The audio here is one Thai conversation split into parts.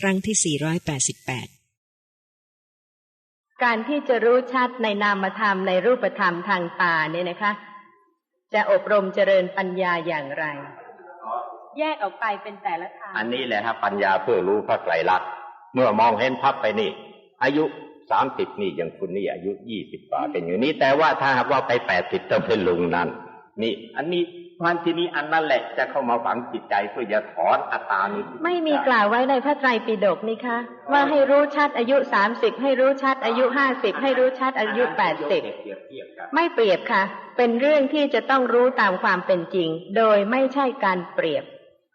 ครั้งที่ 488 การที่จะรู้ชัดในนามธรรมในรูปธรรมทางตาเนี่ยนะคะ จะอบรมเจริญปัญญาอย่างไร แยกออกไปเป็นแต่ละทาง อันนี้แหละครับปัญญาเพื่อรู้พระไตรลักษณ์เมื่อมองเห็นพับไปนี่ อายุสามสิบนี่อย่างคุณนี่อายุยี่สิบกว่าเป็นอย่างนี้ แต่ว่าถ้าหากว่าไปแปดสิบจะเป็นลุงนั้นนี่ อันนี้ พันทีนี้อันนั้นแหละจะเข้ามาฝังจิตใจเพื่อจะถอนอัตตานี้ไม่มีกล่าวไว้ในพระไตรปิฎกนี่คะ ว่าให้รู้ชัดอายุสามสิบให้รู้ชัดอายุห้าสิบให้รู้ชัดอายุแปดสิบไม่เปรียบค่ะ เป็นเรื่องที่จะต้องรู้ตามความเป็นจริง โดยไม่ใช่การเปรียบ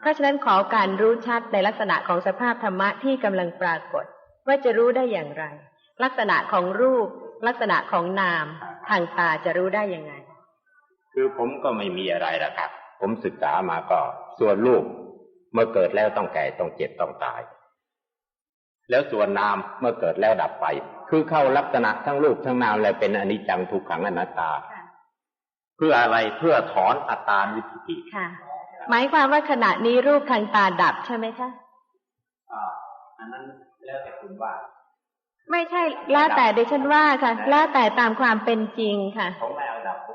เพราะฉะนั้นขอการรู้ชัดในลักษณะของสภาพธรรมะที่กำลังปรากฏ ว่าจะรู้ได้อย่างไร ลักษณะของรูป ลักษณะของนาม ทางตาจะรู้ได้ยังไง คือผมก็ไม่มีอะไรละครับ ผมศึกษามาก็ ส่วนรูปเมื่อเกิดแล้วต้องแก่ต้องเจ็บต้องตาย แล้วส่วนนามเมื่อเกิดแล้วดับไป คือเข้าลักษณะทั้งรูปทั้งนามเลยเป็นอนิจจังทุกขังอนัตตาค่ะเพื่ออะไรเพื่อถอนอัตตาวิสุทธิค่ะหมายความว่าขณะนี้รูปทางตาดับใช่ไหมคะอ่าอันนั้นแล้วแต่คุณว่าไม่ใช่แล้วแต่ดิฉันว่าค่ะแล้วแต่ตามความเป็นจริงค่ะผมไม่เอาดับผ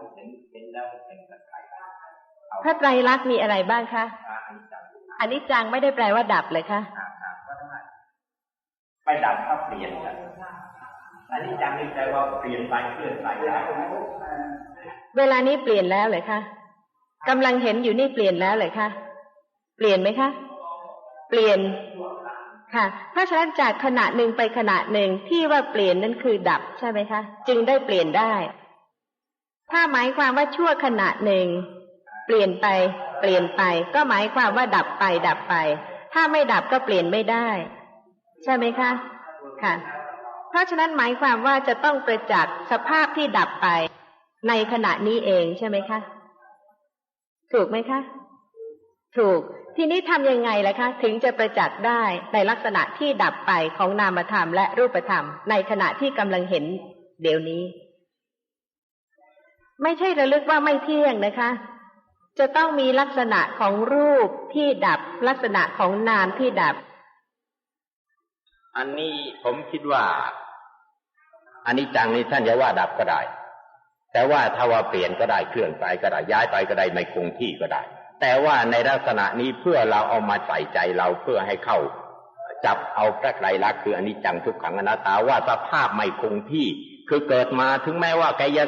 พระไตรลักษณ์มีอะไรบ้างคะอนิจจังอันนี้จังไม่ได้แปลว่าดับเลยค่ะอ่าครับก็ได้ไปดับก็เปลี่ยนกันอันนี้จังนี่แปลว่าเปลี่ยนไปเคลื่อนไปได้เวลานี้เปลี่ยนแล้วเลยคะกำลังเห็นอยู่นี่เปลี่ยนแล้วเลยคะเปลี่ยนไหมคะ เปลี่ยนค่ะ เพราะฉะนั้นจากขณะหนึ่งไปขณะหนึ่งที่ว่าเปลี่ยนนั่นคือดับใช่ไหมคะ จึงได้เปลี่ยนได้ ถ้าหมายความว่าชั่วขณะหนึ่งเป ลี่ยนไป เปลี่ยนไป ก็หมายความว่าดับไป ดับไป ถ้าไม่ดับก็เปลี่ยนไม่ได้ ใช่ไหมคะ ค่ะ เพราะฉะนั้นหมายความว่าจะต้องประจักษ์สภาพที่ดับไป ในขณะนี้เองใช่ไหมคะ ถูกไหมคะ ถูก ทีนี้ทำยังไงล่ะคะ ถึงจะประจักษ์ได้ในลักษณะที่ดับไปของนามธรรมและรูปธรรม ในขณะที่กำลังเห็นเดี๋ยวนี้ ไม่ใช่ระลึกว่าไม่เที่ยงนะคะ จะต้องมีลักษณะของรูปที่ดับลักษณะของนามที่ดับ อันนี้ผมคิดว่า อันนี้จังนี้ท่านจะว่าดับก็ได้ แต่ว่าถ้าว่าเปลี่ยนก็ได้เคลื่อนไปก็ได้ย้ายไปก็ได้ไม่คงที่ก็ได้ แต่ว่าในลักษณะนี้เพื่อเราเอามาใส่ใจเราเพื่อให้เข้า จับเอาพระไตรลักษณ์คืออันิจจังทุกขังอนัตตาว่าสภาพไม่คงที่ คือเกิดมาถึงแม้ว่าแกจะ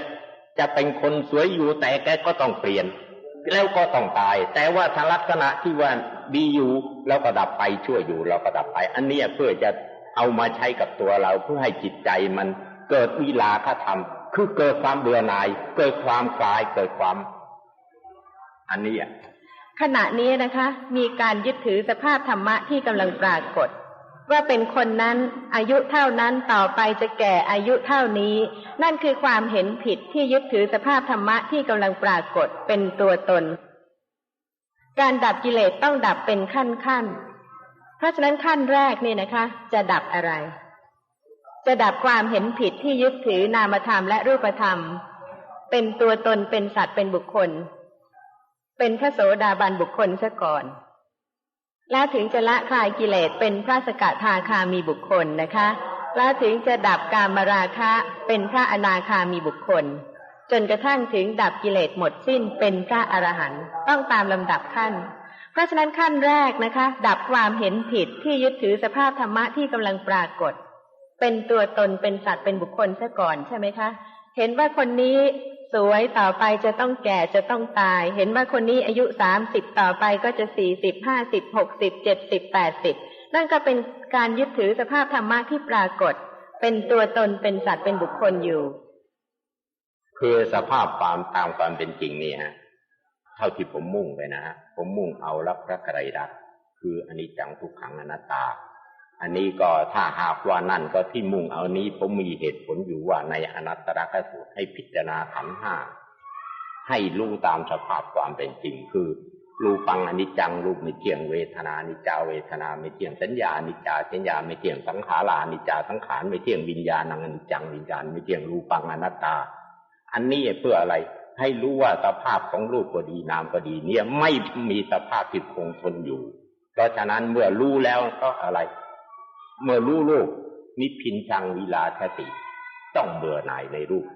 จะเป็นคนสวยอยู่แต่แกก็ต้องเปลี่ยน แล้วก็ต้องตาย แต่ว่าถ้าลักษณะที่ว่าดีอยู่แล้วก็ดับไปชั่วอยู่เราก็ดับไป อันนี้เพื่อจะเอามาใช้กับตัวเราเพื่อให้จิตใจมันเกิดวิลาคธรรม คือเกิดความเบื่อหน่าย เกิดความคลายเกิดความ อันนี้ขณะนี้นะคะ มีการยึดถือสภาพธรรมะที่กำลังปรากฏ ว่าเป็นคนนั้นอายุเท่านั้นต่อไปจะแก่อายุเท่านี้ นั่นคือความเห็นผิดที่ยึดถือสภาพธรรมะที่กำลังปรากฏเป็นตัวตน การดับกิเลสต้องดับเป็นขั้นขั้นเพราะฉะนั้นขั้นแรกนี่นะคะ จะดับอะไร จะดับความเห็นผิดที่ยึดถือนามธรรมและรูปธรรม เป็นตัวตนเป็นสัตว์เป็นบุคคล เป็นพระโสดาบันบุคคลซะก่อน แล้วถึงจะละคลายกิเลสเป็นพระสกทาคามีบุคคลนะคะ แล้วถึงจะดับกามราคะเป็นพระอนาคามีบุคคล จนกระทั่งถึงดับกิเลสหมดสิ้นเป็นพระอรหันต์ต้องตามลำดับขั้น เพราะฉะนั้นขั้นแรกนะคะ ดับความเห็นผิดที่ยึดถือสภาพธรรมะที่กำลังปรากฏ เป็นตัวตนเป็นสัตว์เป็นบุคคลซะก่อนใช่ไหมคะ เห็นว่าคนนี้สวยต่อไปจะต้องแก่จะต้องตาย เห็นว่าคนนี้อายุสามสิบต่อไปก็จะสี่สิบห้าสิบหกสิบเจ็ดสิบแปดสิบนั่นก็เป็นการยึดถือสภาพธรรมะที่ปรากฏ เป็นตัวตนเป็นสัตว์เป็นบุคคลอยู่ คือสภาพความตามความเป็นจริงนี่ฮะเท่าที่ผมมุ่งไปนะฮะผมมุ่งเอารับพระไตรลักษณ์คืออนิจจังทุกขังอนัตตา อันนี้ก็ถ้าหากว่านั่นก็ที่มุ่งเอานี้ผมมีเหตุผลอยู่ว่าในอนัตตลกสูตรให้พิจารณาขันห้าให้รู้ตามสภาพความเป็นจริงคือรูปังอนิจจังรูปไม่เที่ยงเวทนานิจจาเวทนาไม่เที่ยงสัญญานิจจาสัญญาไม่เที่ยงสังขารานิจจาสังขารไม่เที่ยงวิญญาณังอนิจจังวิญญาณไม่เที่ยงรูปังอนัตตา อันนี้เพื่ออะไร ให้รู้ว่าสภาพของรูปก็ดีนามก็ดี เนี่ยไม่มีสภาพที่คงทนอยู่ เพราะฉะนั้นเมื่อรู้แล้วก็อะไร เมื่อรู้รูปนิพินชังวิลาสติ ต้องเบื่อหน่ายในรูป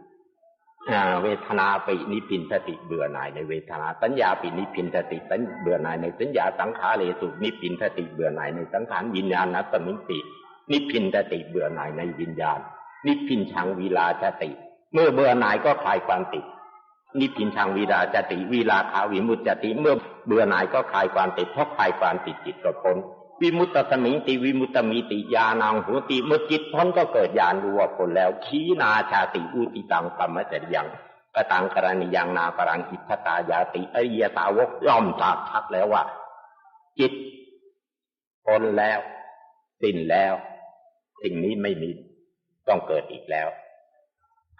เวทนาไปนิพินสติเบื่อหน่ายในเวทนาสัญญาปินิพินสติสัญเบื่อหน่ายในสัญญาสังขารเลสุนิพินสติเบื่อหน่ายในสังขารวิญญาณนัตมิตินิพินสติเบื่อหน่ายในวิญญาณ นิพินชังวีลาสติ เมื่อเบื่อหน่ายก็คลายความติด นิพินชังวีลาจติวีลาคาวิมุตติ เมื่อเบื่อหน่ายก็คลายความติดเพราะคลายความติดจิตก็พ้น วิมุตตสมิงติวิมุตตมีติยานังหัวติเมื่อจิตพ้นก็เกิดญาณรู้ว่าพ้นแล้วขีนาชาติอุติตังปัมมจริยังกตังกรณียังนาปรังอิทตายาติอริยสาวกย่อมทราบชัดแล้วว่า จิตพ้นแล้วสิ้นแล้ว สิ่งนี้ไม่มีต้องเกิดอีกแล้ว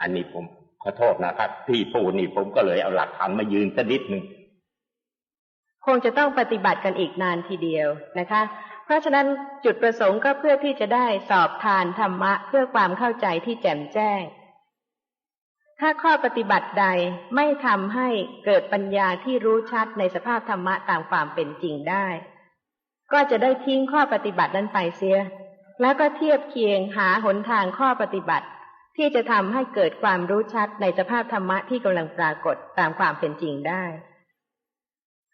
อันนี้ผมขอโทษนะครับ ที่พูดนี่ผมก็เลยเอาหลักฐานมายืนสักนิดหนึ่ง คงจะต้องปฏิบัติกันอีกนานทีเดียวนะคะ เพราะฉะนั้นจุดประสงค์ก็เพื่อที่จะได้สอบทานธรรมะเพื่อความเข้าใจที่แจ่มแจ้ง ถ้าข้อปฏิบัติใดไม่ทำให้เกิดปัญญาที่รู้ชัดในสภาพธรรมะตามความเป็นจริงได้ ก็จะได้ทิ้งข้อปฏิบัตินั้นไปเสีย แล้วก็เทียบเคียงหาหนทางข้อปฏิบัติ ที่จะทำให้เกิดความรู้ชัดในสภาพธรรมะที่กำลังปรากฏตามความเป็นจริงได้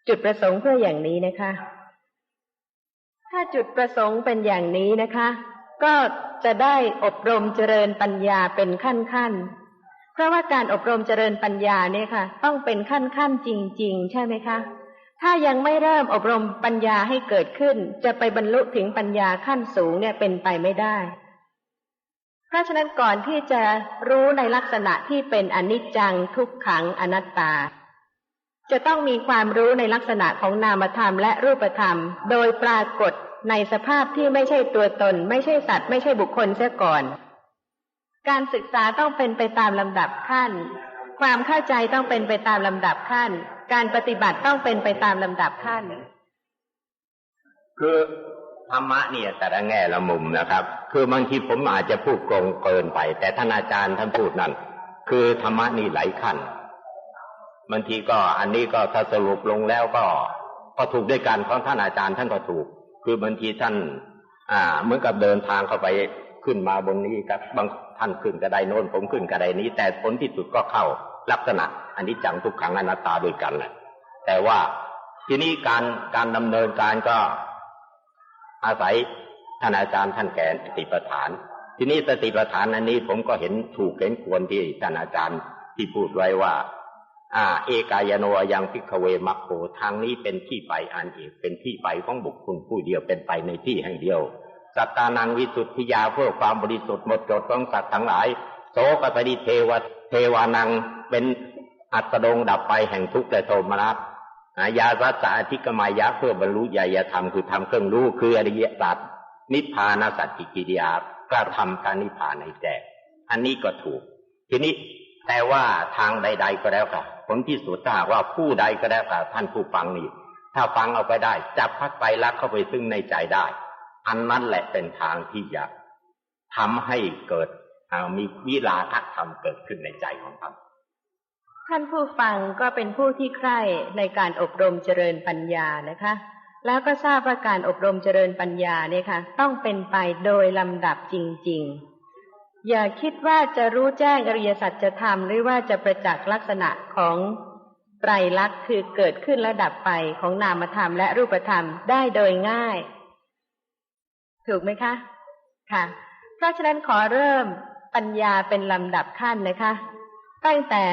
จุดประสงค์เพื่ออย่างนี้นะคะ ถ้าจุดประสงค์เป็นอย่างนี้นะคะ ก็จะได้อบรมเจริญปัญญาเป็นขั้นขั้นเพราะว่าการอบรมเจริญปัญญาเนี่ยค่ะ ต้องเป็นขั้นขั้นจริง ๆ ใช่ไหมคะ ถ้ายังไม่เริ่มอบรมปัญญาให้เกิดขึ้น จะไปบรรลุถึงปัญญาขั้นสูงเนี่ยเป็นไปไม่ได้ เพราะฉะนั้นก่อนที่จะรู้ในลักษณะที่เป็นอนิจจังทุกขังอนัตตา จะต้องมีความรู้ในลักษณะของนามธรรมและรูปธรรม โดยปรากฏในสภาพที่ไม่ใช่ตัวตน ไม่ใช่สัตว์ ไม่ใช่บุคคลเสียก่อน การศึกษาต้องเป็นไปตามลำดับขั้น ความเข้าใจต้องเป็นไปตามลำดับขั้น การปฏิบัติต้องเป็นไปตามลำดับขั้น คือธรรมะเนี่ยแต่ละแง่ละมุมนะครับ คือบางทีผมอาจจะพูดโกงเกินไป แต่ท่านอาจารย์ท่านพูดนั่นคือธรรมะนี่หลายขั้น บางทีก็อันนี้ก็ถ้าสรุปลงแล้วก็ก็ถูกด้วยกันเพราะท่านอาจารย์ท่านก็ถูก คือบางทีท่าน อ่า เหมือนกับเดินทางเข้าไปขึ้นมาบนนี้ครับ บางท่านขึ้นกระไดโน้นผมขึ้นกระไดนี้ แต่ผลที่สุดก็เข้าลักษณะอันนี้จังทุกขังอนัตตาด้วยกันแหละแต่ว่าทีนี้การการดำเนินการก็อาศัยท่านอาจารย์ท่านแก่สติปัฏฐาน ทีนี้สติปัฏฐานอันนี้ผมก็เห็นถูกเห็นควรที่ท่านอาจารย์ที่พูดไว้ว่า อ่า เอกายโนยังพิกเวมัคโคทางนี้เป็นที่ไปอันเอกเป็นที่ไปของบุคคลผู้เดียวเป็นไปในที่แห่งเดียวสัตตานังวิสุทธิยาเพื่อความบริสุทธิ์หมดจดของสัตว์ทั้งหลาย โสกปริเทวเทวานังเป็นอัตดงดับไปแห่งทุกข์และโทมนัสยาสัสาธิกมายะเพื่อบรรลุญาธรรมคือทำเครื่องรู้คืออริยสัจนิพพานสัจจิกิริยากระทำการนิพพานในแจกอันนี้ก็ถูก ทีนี้แต่ว่าทางใด ๆก็แล้วค่ะ ผลที่สุดถ้าว่าผู้ใดก็แล้แต่ท่านผู้ฟังนี่ ถ้าฟังเอาไปได้ จับพักไปรักเข้าไปซึ่งในใจได้ อันนั้นแหละเป็นทางที่จะทำให้เกิดมีวิลาทักธรรมเกิดขึ้นในใจของท่านท่านผู้ฟังก็เป็นผู้ที่ใคร่ในการอบรมเจริญปัญญานะคะ แล้วก็ทราบว่าการอบรมเจริญปัญญาเนี่ยค่ะ ต้องเป็นไปโดยลำดับจริง ๆ อย่าคิดว่าจะรู้แจ้งอริยสัจธรรมหรือว่าจะประจักษ์ลักษณะของไตรลักษณ์คือเกิดขึ้นและดับไปของนามธรรมและรูปธรรมได้โดยง่าย ถูกไหมคะ ค่ะ เพราะฉะนั้นขอเริ่มปัญญาเป็นลำดับขั้นนะคะ ตั้งแต่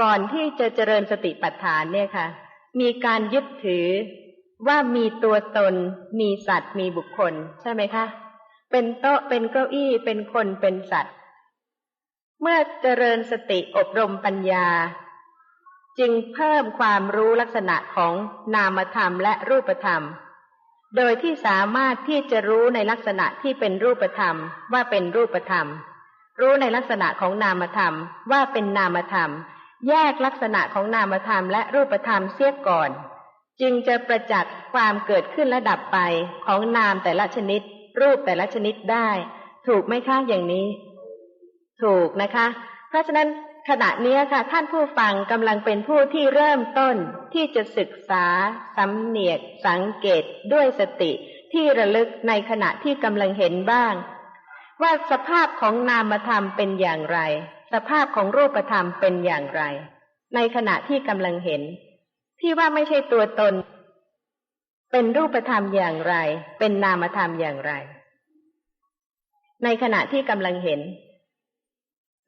ก่อนที่จะเจริญสติปัฏฐานเนี่ยค่ะ มีการยึดถือว่ามีตัวตน มีสัตว์ มีบุคคล ใช่ไหมคะ เป็นโต๊ะเป็นเก้าอี้เป็นคนเป็นสัตว์ เมื่อเจริญสติอบรมปัญญา จึงเพิ่มความรู้ลักษณะของนามธรรมและรูปธรรม โดยที่สามารถที่จะรู้ในลักษณะที่เป็นรูปธรรมว่าเป็นรูปธรรม รู้ในลักษณะของนามธรรมว่าเป็นนามธรรม แยกลักษณะของนามธรรมและรูปธรรมเสียก่อน จึงจะประจักษ์ความเกิดขึ้นและดับไปของนามแต่ละชนิด รูปแต่ละชนิดได้ ถูกไหมคะอย่างนี้ ถูกนะคะ เพราะฉะนั้นขณะนี้ค่ะ ท่านผู้ฟังกำลังเป็นผู้ที่เริ่มต้นที่จะศึกษาสำเนียก สังเกตด้วยสติ ที่ระลึกในขณะที่กำลังเห็นบ้าง ว่าสภาพของนามธรรมเป็นอย่างไร สภาพของรูปธรรมเป็นอย่างไร ในขณะที่กำลังเห็น ที่ว่าไม่ใช่ตัวตน เป็นรูปธรรมอย่างไร เป็นนามธรรมอย่างไร ในขณะที่กำลังเห็น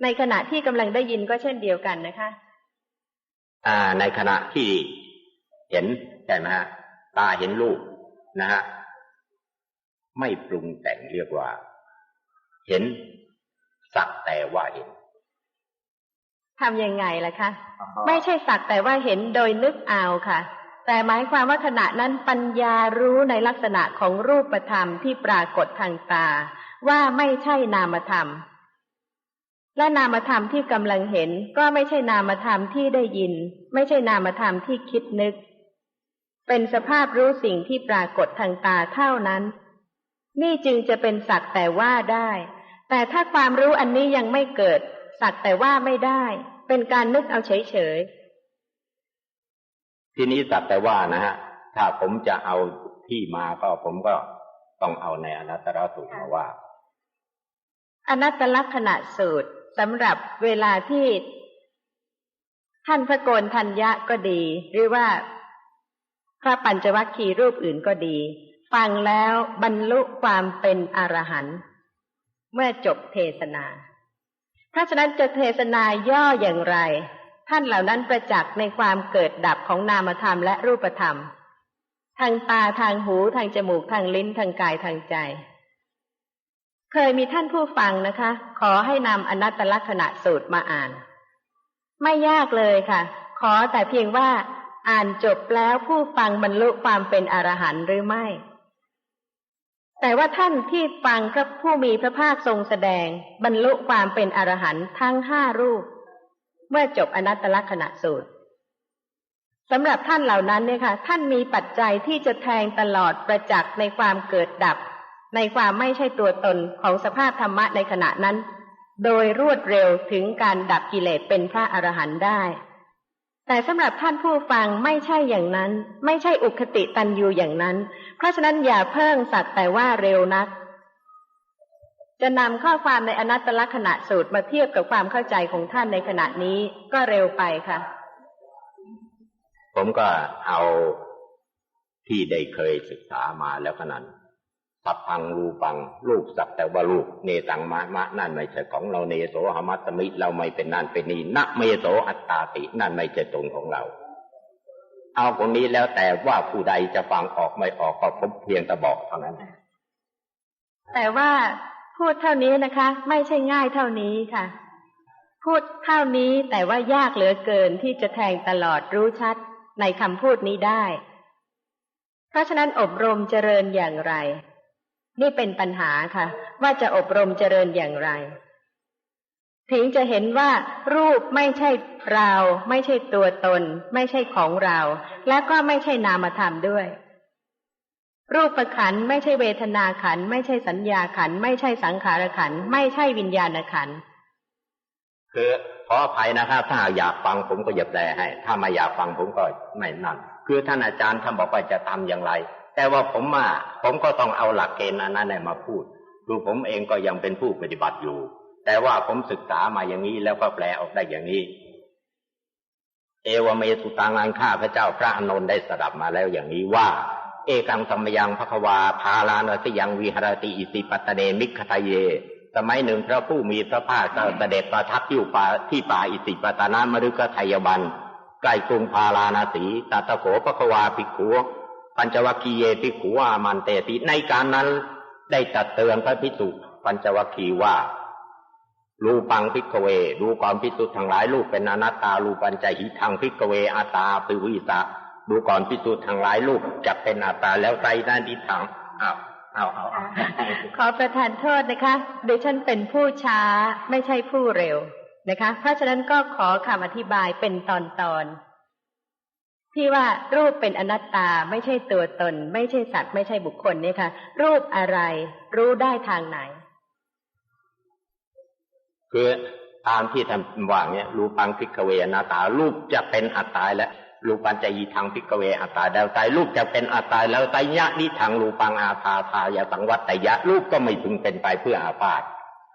ในขณะที่กำลังได้ยินก็เช่นเดียวกันนะคะ อ่า ในขณะที่เห็นใช่ไหมฮะตาเห็นรูปนะฮะไม่ปรุงแต่งเรียกว่า เห็นสักแต่ว่าเห็นทำยังไงล่ะคะ ไม่ใช่สักแต่ว่าเห็นโดยนึกเอาค่ะ แต่หมายความว่าขณะนั้นปัญญารู้ในลักษณะของรูปธรรมที่ปรากฏทางตา ว่าไม่ใช่นามธรรม และนามธรรมที่กำลังเห็น ก็ไม่ใช่นามธรรมที่ได้ยิน ไม่ใช่นามธรรมที่คิดนึก เป็นสภาพรู้สิ่งที่ปรากฏทางตาเท่านั้น นี่จึงจะเป็นสักแต่ว่าได้ แต่ถ้าความรู้อันนี้ยังไม่เกิด สักแต่ว่าไม่ได้ เป็นการนึกเอาเฉย ทีนี้สักแต่ว่านะฮะ ถ้าผมจะเอาที่มาก็ผมก็ต้องเอาในอนัตตลสูตรมาว่า อนัตตลักษณะสูตรสำหรับเวลาที่ท่านพระโกนทัญญะก็ดี หรือว่าพระปัญจวัคคีย์รูปอื่นก็ดี ฟังแล้วบรรลุความเป็นอรหันต์เมื่อจบเทศนาเพราฉะนั้นจะเทศนาย่ออย่างไร ท่านเหล่านั้นประจักษ์ในความเกิดดับของนามธรรมและรูปธรรม ทางตาทางหูทางจมูกทางลิ้นทางกายทางใจ เคยมีท่านผู้ฟังนะคะ ขอให้นำอนัตตลักษณะสูตรมาอ่าน ไม่ยากเลยค่ะ ขอแต่เพียงว่าอ่านจบแล้วผู้ฟังบรรลุความเป็นอรหันต์หรือไม่ แต่ว่าท่านที่ฟังพระผู้มีพระภาคทรงแสดง บรรลุความเป็นอรหันต์ทั้งห้ารูป เมื่อจบอนัตตลักษณะสูตรสำหรับท่านเหล่านั้นเนี่ยค่ะท่านมีปัจจัยที่จะแทงตลอดประจักษ์ในความเกิดดับ ในความไม่ใช่ตัวตนของสภาพธรรมะในขณะนั้น โดยรวดเร็วถึงการดับกิเลสเป็นพระอรหันต์ได้ แต่สำหรับท่านผู้ฟังไม่ใช่อย่างนั้น ไม่ใช่อุคติตันยูอย่างนั้น เพราะฉะนั้นอย่าเพิ่งสักแต่ว่าเร็วนัก จะนำข้อความในอนัตตลักษณะสูตรมาเทียบกับความเข้าใจของท่านในขณะนี้ก็เร็วไปค่ะ ผมก็เอาที่ได้เคยศึกษามาแล้วขนาดสัพพังรูปังลูกสักแต่ว่าลูกเนตังมะมะนั่นไม่ใช่ของเราเนโสหมัตตมิเราไม่เป็นนั่นเป็นนี่นะเมโสอัตตาตินั่นไม่ใช่ตนของเรา เอาตรงนี้แล้วแต่ว่าผู้ใดจะฟังออกไม่ออกก็ผมเพียงแต่บอกเท่านั้นแต่ว่า พูดเท่านี้นะคะ ไม่ใช่ง่ายเท่านี้ค่ะ พูดเท่านี้แต่ว่ายากเหลือเกินที่จะแทงตลอดรู้ชัดในคำพูดนี้ได้ เพราะฉะนั้นอบรมเจริญอย่างไร นี่เป็นปัญหาค่ะ ว่าจะอบรมเจริญอย่างไร ถึงจะเห็นว่ารูปไม่ใช่เรา ไม่ใช่ตัวตน ไม่ใช่ของเรา และก็ไม่ใช่นามธรรมด้วย รูปขันไม่ใช่เวทนาขันไม่ใช่สัญญาขันไม่ใช่สังขารขันไม่ใช่วิญญาณขันคือขออภัยนะครับถ้าอยากฟังผมก็อย่าแปลให้ ถ้าไม่อยากฟังผมก็ไม่นั่นคือท่านอาจารย์ท่านบอกว่าจะทำอย่างไร แต่ว่าผมมาผมก็ต้องเอาหลักเกณฑ์อันนั้นมาพูดคือผมเองก็ยังเป็นผู้ปฏิบัติอยู่ แต่ว่าผมศึกษามาอย่างนี้แล้วก็แปลออกได้อย่างนี้ เอวเมสุตังอันข้าพระเจ้าพระอานนท์ได้สดับมาแล้วอย่างนี้ว่า เอกังธรรมยังพระควาพาลานสยังวิหรติอิสิปัตตเนมิขทะเย สมัยหนึ่งพระผู้มีพระภาคเสด็จประทับอยู่ป่าที่ป่าอิสิปัตนามฤคทายบันใกล้กรุงพาราณสีตาตะโขพระควาภิกขุปัญจวัคคีเยภิกขุอามันเตติในการนั้นได้ตัดเตือนพระภิกษุปัญจวัคคีว่ารูปังพิกเว ดูก่อนพิสุทธ์ทั้งหลายรูปเป็นอนัตตารูปัญจหิทังพิกเวอาตาปิวิสะ ดูก่อนพิสุทธ์ทั้งหลายรูปจะเป็นอัตตาแล้วใจด้านทิถังอ้าวอ้าวอ้าวอ้าวขอประทานโทษนะคะดิฉันเป็นผู้ช้าไม่ใช่ผู้เร็วนะคะ เพราะฉะนั้นก็ขอคำอธิบายเป็นตอนตอนๆที่ว่ารูปเป็นอนัตตาไม่ใช่ตัวตน ไม่ใช่สัตว์ไม่ใช่บุคคลเนี่ยค่ะ รูปอะไรรู้ได้ทางไหน คือตามที่ท่านว่าเนี่ยรูปังพิกเวอนาตา รูปจะเป็นอัตตาแล้ว รูปัญจยีทางพิกเวอัตตาแล้วใจรูปจะเป็นอัตตาแล้วไตยยะนิทางรูปังอาภาทายาสังวัตตยะรูปก็ไม่พึงเป็นไปเพื่ออาพาธ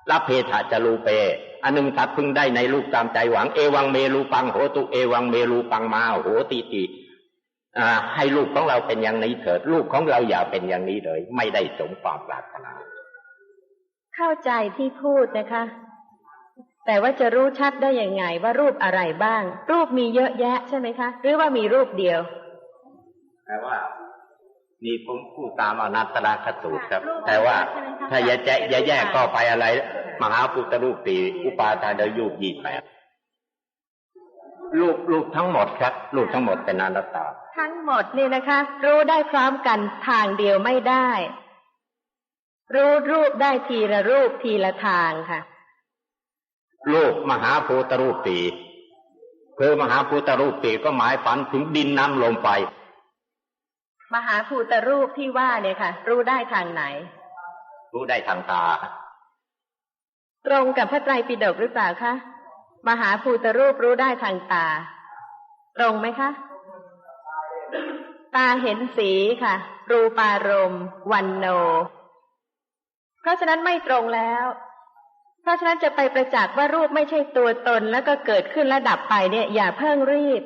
ละเพทะจะรูเปอันหนึ่งสัตว์พึงได้ในรูปตามใจหวังเอวังเมรูปังโหตุเอวังเมรูปังมาโหติติอ่าให้ลูกของเราเป็นอย่างนี้เถิดลูกของเราอย่าเป็นอย่างนี้เลย ไม่ได้สมความปรารถนา เข้าใจที่พูดนะคะ แต่ว่าจะรู้ชัดได้ยังไงว่ารูปอะไรบ้าง รูปมีเยอะแยะใช่ไหมคะ หรือว่ามีรูปเดียวแต่ว่านี่ผมพูดตามอนัตตลกสูตรครับรูปแต่ว่าใช่ไหมคะถ้าอย่าแจะอย่าแยกก็ไปอะไร มหาพุทธรูปตีอุปาทานยุบยี่แปดรูปรูปทั้งหมดครับรูปทั้งหมดเป็นอนัตตา ทั้งหมดนี่นะคะ รู้ได้พร้อมกันทางเดียวไม่ได้ รู้รูปได้ทีละรูปทีละทางค่ะ รูปมหาภูตรูปตีคือมหาภูตรูปตีก็หมายฝันถึงดินน้ำลมไฟมหาภูตรูปที่ว่าเนี่ยค่ะ รู้ได้ทางไหน รู้ได้ทางตา ตรงกับพระไตรปิฎกหรือเปล่าคะมหาภูตรูปรู้ได้ทางตา ตรงไหมคะตาเห็นสีค่ะ รูปารมณ์วันโน เพราะฉะนั้นไม่ตรงแล้ว เพราะฉะนั้นจะไปประจักษ์ว่ารูปไม่ใช่ตัวตนแล้วก็เกิดขึ้นและดับไปเนี่ย อย่าเพิ่งรีบ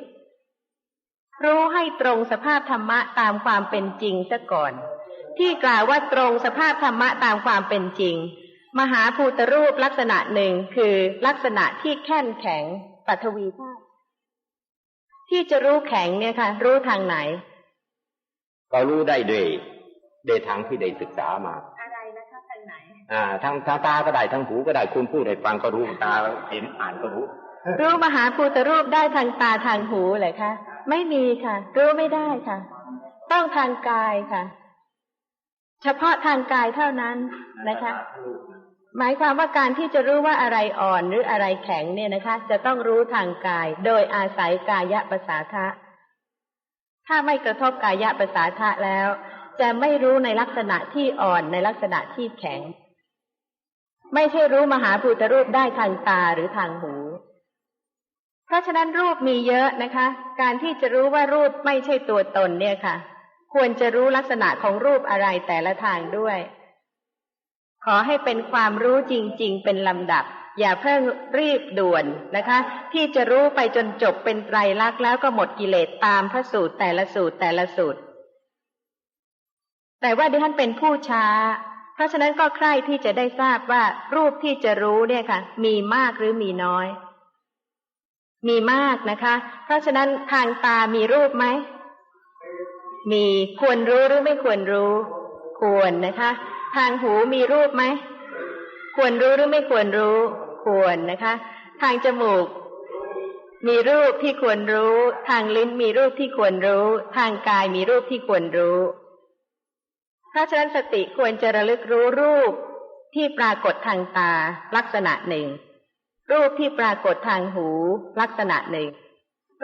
รู้ให้ตรงสภาพธรรมะตามความเป็นจริงซะก่อน ที่กล่าวว่าตรงสภาพธรรมะตามความเป็นจริง มหาภูตรูปลักษณะหนึ่งคือลักษณะที่แข็งแข็งปัทวีธาตุที่จะรู้แข็งเนี่ยค่ะ รู้ทางไหน ก็รู้ได้ด้วยด้วยทางที่ได้ศึกษามา อ่าทางทางตาก็ได้ทางหูก็ได้คุณพูดให้ฟังก็รู้ตาเห็นอ่านก็รู้ รู้มหาภูตรูปได้ทางตาทางหูเลยคะไม่มีค่ะ รู้ไม่ได้ค่ะ ต้องทางกายค่ะ เฉพาะทางกายเท่านั้นนะคะ หมายความว่าการที่จะรู้ว่าอะไรอ่อนหรืออะไรแข็งเนี่ยนะคะ จะต้องรู้ทางกาย โดยอาศัยกายะภาษาทะถ้าไม่กระทบกายะภาษาทะแล้ว จะไม่รู้ในลักษณะที่อ่อนในลักษณะที่แข็ง ไม่ใช่รู้มหาภูตรูปได้ทางตาหรือทางหู เพราะฉะนั้นรูปมีเยอะนะคะ การที่จะรู้ว่ารูปไม่ใช่ตัวตนเนี่ยค่ะ ควรจะรู้ลักษณะของรูปอะไรแต่ละทางด้วย ขอให้เป็นความรู้จริง ๆ เป็นลำดับ อย่าเพิ่งรีบด่วนนะคะ ที่จะรู้ไปจนจบเป็นไตรลักษณ์แล้วก็หมดกิเลสตามพระสูตรแต่ละสูตรแต่ละสูตร แต่ว่าดิฉันเป็นผู้ช้า เพราะฉะนั้นก็ใคร่ที่จะได้ทราบว่ารูปที่จะรู้เนี่ยค่ะ มีมากหรือมีน้อย มีมากนะคะ เพราะฉะนั้นทางตามีรูปไหม มีควรรู้หรือไม่ควรรู้ ควรนะคะ ทางหูมีรูปไหม ควรรู้หรือไม่ควรรู้ ควรนะคะ ทางจมูกมีรูปที่ควรรู้ ทางลิ้นมีรูปที่ควรรู้ ทางกายมีรูปที่ควรรู้ เพราะฉะนั้นสติควรจะระลึกรู้รูปที่ปรากฏทางตาลักษณะหนึ่ง รูปที่ปรากฏทางหู ลักษณะหนึ่ง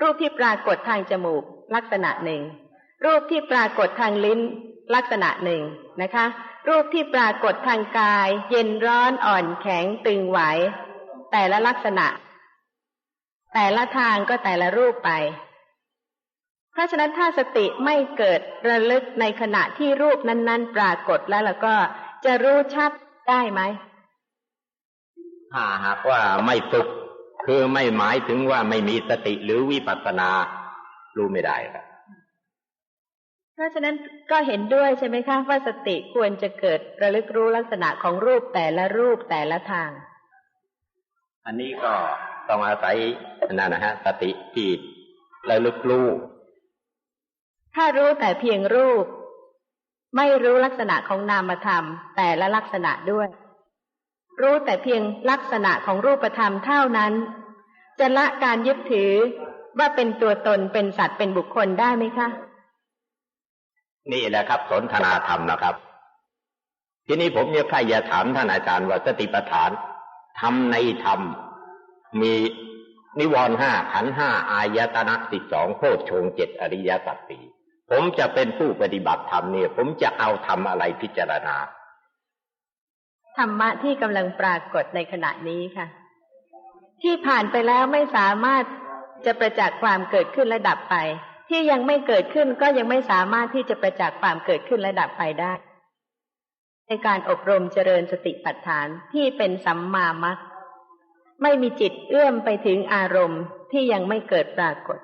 รูปที่ปรากฏทางจมูก ลักษณะหนึ่ง รูปที่ปรากฏทางลิ้น ลักษณะหนึ่งนะคะ รูปที่ปรากฏทางกาย เย็นร้อนอ่อนแข็งตึงไหวแต่ละลักษณะ แต่ละทางก็แต่ละรูปไป เพราะฉะนั้นถ้าสติไม่เกิดระลึกในขณะที่รูปนั้น ๆ ปรากฏแล้วแล้วก็จะรู้ชัดได้ไหมถ้าหากว่าไม่ฝึก คือไม่หมายถึงว่าไม่มีสติหรือวิปัสสนา รู้ไม่ได้ครับเพราะฉะนั้นก็เห็นด้วยใช่ไหมคะว่าสติควรจะเกิดระลึกรู้ลักษณะของรูปแต่ละรูปแต่ละทาง อันนี้ก็ต้องอาศัยนั่นนะฮะสติที่ระลึกรู้ ถ้ารู้แต่เพียงรูป ไม่รู้ลักษณะของนามธรรม แต่ละลักษณะด้วย รู้แต่เพียงลักษณะของรูปธรรมเท่านั้น จะละการยึดถือว่าเป็นตัวตนเป็นสัตว์เป็นบุคคลได้ไหมคะ นี่แหละครับ สนทนาธรรมนะครับ ทีนี้ผมเนี่ยใครจะถามท่านอาจารย์ว่าสติปัฏฐานทำในธรรม มีนิวรณ์ห้าขันห้าอายตนะสิบสองโพชฌงเจ็ดอริยสัจสี่ ผมจะเป็นผู้ปฏิบัติธรรมเนี่ย ผมจะเอาทำอะไรพิจารณา ธรรมะที่กำลังปรากฏในขณะนี้ค่ะ ที่ผ่านไปแล้วไม่สามารถจะประจักษ์ความเกิดขึ้นและดับไป ที่ยังไม่เกิดขึ้นก็ยังไม่สามารถที่จะประจักษ์ความเกิดขึ้นและดับไปได้ ในการอบรมเจริญสติปัฏฐานที่เป็นสัมมามัคไม่มีจิตเอื้อมไปถึงอารมณ์ที่ยังไม่เกิดปรากฏ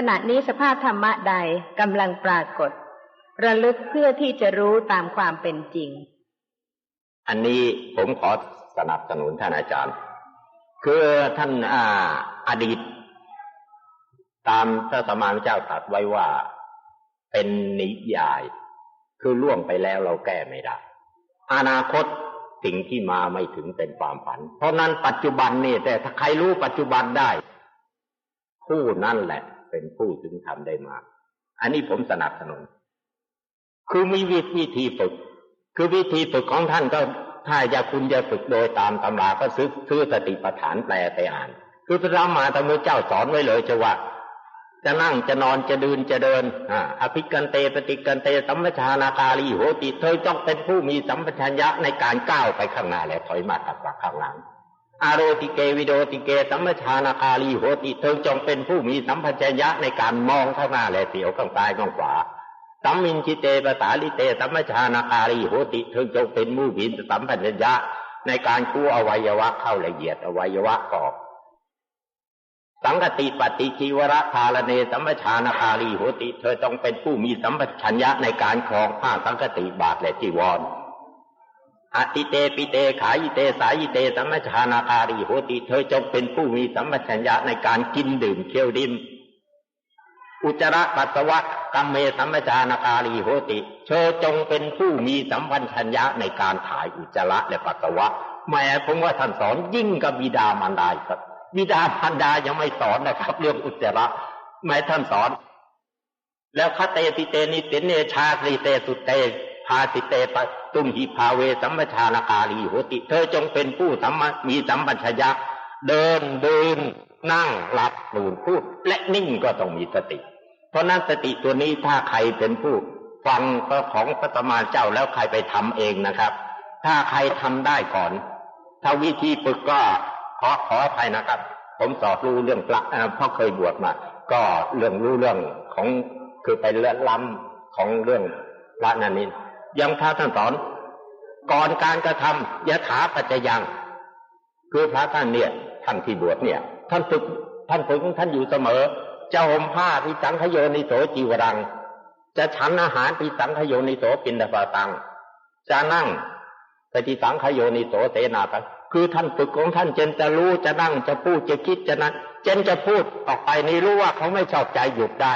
ขณะนี้สภาพธรรมะใดกำลังปรากฏ ระลึกเพื่อที่จะรู้ตามความเป็นจริง อันนี้ผมขอสนับสนุนท่านอาจารย์ คือท่านอาอดีต ตามพระสมานเจ้าตรัสไว้ว่าเป็นนิยาย คือล่วงไปแล้วเราแก้ไม่ได้ อนาคตสิ่งที่มาไม่ถึงเป็นความฝัน เพราะนั้นปัจจุบันนี่แต่ถ้าใครรู้ปัจจุบันได้ ผู้นั่นแหละ เป็นผู้ถึงทำได้มาก อันนี้ผมสนับสนุน คือมีวิธีฝึก คือวิธีฝึกของท่านก็ถ้าอยากคุณจะฝึกโดยตามตำราก็ซื้อซื้อสติปัฏฐานแปลไปอ่าน คือพระรามาธรรมเจ้าสอนไว้เลยจะว่า จะนั่งจะนอนจะเดินจะเดินอ่าอภิกันเตปฏิกันเตสัมปชานาคาลีโหติเธอต้องเป็นผู้มีสัมปชัญญะในการก้าวไปข้างหน้าและถอยมาตัดกข้างหลัง อารติเกวิโดติเกสัมปชานาคาลีโหติเธอจงเป็นผู้มีสัมปชัญญะในการมองข้างหน้าและเสียวข้างซ้ายข้างขวาสัมมินชิเตปสาลิเตสัมปชานาคาลีโหติเธอจงเป็นผู้มีสัมปชัญญะในการกู้อวัยวะเข้าละเอียดอวัยวะออก สังกติปฏิจีวระทาลเนสัมปชานาคาลีโหติ เธอต้องเป็นผู้มีสัมปชัญญะในการครองผ้าสังกติบาทและจีวร อติเตปิเตขายิเตสายิเตสัมปชานาคาลีโหติเธอจงเป็นผู้มีสัมปชัญญะในการกินดื่มเคี้ยวดิ้มอุจระปัสสาวะกัมเมสัมปชานาคาลีโหติ เธอจงเป็นผู้มีสัมพันธัญญะในการถ่ายอุจระและปัสสาวะแม้ผมว่าท่านสอนยิ่งกับบิดามารดาครับบิดามารดายังไม่สอนนะครับ เรื่องอุจระแม้ท่านสอน แล้วคาเตติเตนิติเนชาตรีเตสุเต พาสิเตปตุมหิภาเวสัมปชานาคาลีโหติ เธอจงเป็นผู้สัมมีสัมปัญญะเดินเดินนั่งหลับนูนพูด และนิ่งก็ต้องมีสติ เพราะนั้นสติตัวนี้ถ้าใครเป็นผู้ฟังของพระตมานเจ้าแล้วใครไปทำเองนะครับ ถ้าใครทำได้ก่อน ถ้าวิธีฝึกก็ขอขออภัยนะครับ ผมสอบรู้เรื่องพระเพราะเคยบวชมา ก็เรื่องรู้เรื่องของคือไปเลื่อนล้ำของเรื่องพระนันนิน ยังพระท่านสอน ก่อนการกระทำยถาปัจจยัง คือพระท่านเนี่ยท่านที่บวชเนี่ย ท่านฝึกท่านฝึกท่านอยู่เสมอจะห่มผ้าพิสังขโยนิโสจีวรัง จะฉันอาหารพิสังขโยนิโสปินดาบาตัง จะนั่งปฏิสังขโยนิโสเสนาตังคือท่านฝึกของท่านเจนจะรู้จะนั่งจะพูดจะคิดจะนั้น เจนจะพูดออกไปนี่รู้ว่าเขาไม่ชอบใจหยุดได้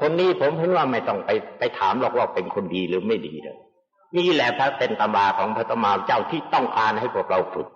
คนนี้ผมเห็นว่าไม่ต้องไปไปถามหรอกว่าเป็นคนดีหรือไม่ดีเลยนี่แหละพระเป็นตำราของพระตมาเจ้าที่ต้องการให้พวกเราฝึก